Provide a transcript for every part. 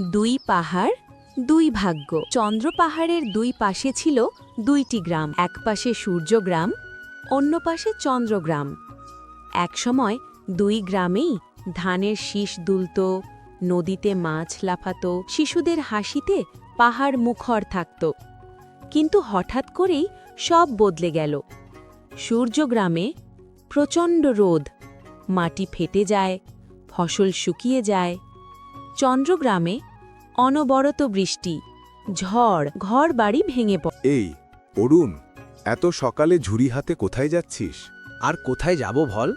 দুই পাহাড়, দুই ভাগ্য। চন্দ্র পাহাড়ের দুই পাশে ছিল দুইটি গ্রাম। এক পাশে সূর্যগ্রাম অন্য পাশে চন্দ্রগ্রাম একসময় দুই গ্রামেই ধানের শীষ দুলত, নদীতে মাছ লাফাতো, শিশুদের হাসিতে পাহাড় মুখর থাকত। কিন্তু হঠাৎ করেই সব বদলে গেল। সূর্যগ্রামে প্রচণ্ড রোদ, মাটি ফেটে যায়, ফসল শুকিয়ে যায় চন্দ্রগ্রামে অনবরত বৃষ্টি ঝড় ঘর বাড়ি ভেঙে পড়ে। এই অরুণ এত সকালে ঝুড়ি হাতে কোথায় যাচ্ছিস? আর কোথায় যাব ভল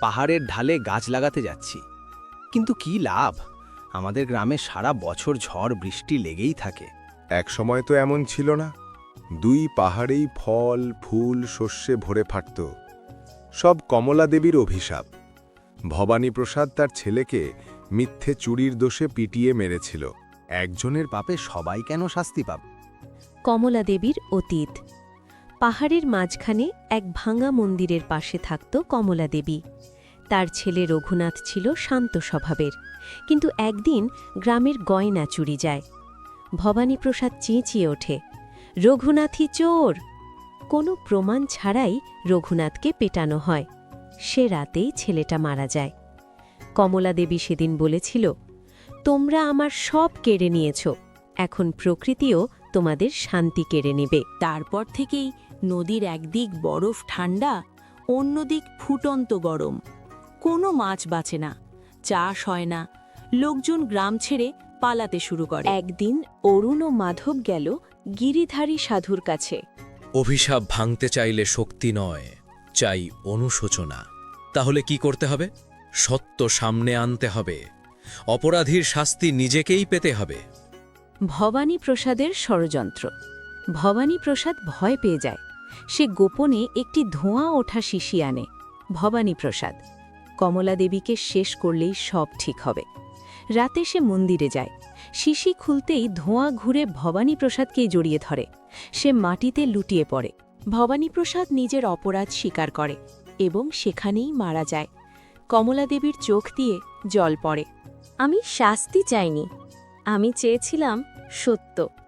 পাহাড়ের ঢালে গাছ লাগাতে যাচ্ছি। কিন্তু কি লাভ? আমাদের গ্রামে সারা বছর ঝড় বৃষ্টি লেগেই থাকে। এক সময় তো এমন ছিল না। দুই পাহাড়েই ফল ফুল শস্যে ভরে ফাটত। সব কমলা দেবীর অভিশাপ। ভবানী প্রসাদ তার ছেলেকে মিথ্যে চুরির দোষে পিটিয়ে মেরেছিল। একজনের পাপে সবাই কেন শাস্তি পাব? কমলা দেবীর অতীত। পাহাড়ের মাঝখানে এক ভাঙা মন্দিরের পাশে থাকত কমলা দেবী। তার ছেলে রঘুনাথ ছিল শান্ত স্বভাবের। কিন্তু একদিন গ্রামের গয়না চুরি যায়। ভবানীপ্রসাদ চেঁচিয়ে ওঠে, রঘুনাথই চোর! কোনো প্রমাণ ছাড়াই রঘুনাথকে পেটানো হয়। সে রাতেই ছেলেটা মারা যায়। কমলা দেবী সেদিন বলেছিল, তোমরা আমার সব কেড়ে নিয়েছ, এখন প্রকৃতিও তোমাদের শান্তি কেড়ে নেবে। তারপর থেকেই নদীর একদিক বরফ ঠান্ডা অন্যদিক ফুটন্ত গরম। কোনো মাছ বাঁচে না, চাষ হয় না, লোকজন গ্রাম ছেড়ে পালাতে শুরু করে। একদিন অরুণ ও মাধব গেল গিরিধারী সাধুর কাছে। অভিশাপ ভাঙতে চাইলে শক্তি নয়, চাই অনুশোচনা। তাহলে কি করতে হবে? সত্য সামনে আনতে হবে। অপরাধীর শাস্তি নিজেকেই পেতে হবে। ভবানী প্রসাদের ষড়যন্ত্র। ভবানী প্রসাদ ভয় পেয়ে যায়। সে গোপনে একটি ধোঁয়া ওঠা শিশি আনে। ভবানী প্রসাদ, কমলা দেবীকে শেষ করলেই সব ঠিক হবে। রাতে সে মন্দিরে যায়। শিশি খুলতেই ধোঁয়া ঘুরে ভবানী প্রসাদকেই জড়িয়ে ধরে। সে মাটিতে লুটিয়ে পড়ে। ভবানী প্রসাদ নিজের অপরাধ স্বীকার করে এবং সেখানেই মারা যায়। কমলা দেবীর চোখ দিয়ে জল পড়ে। আমি শাস্তি চাইনি। আমি চেয়েছিলাম সত্য।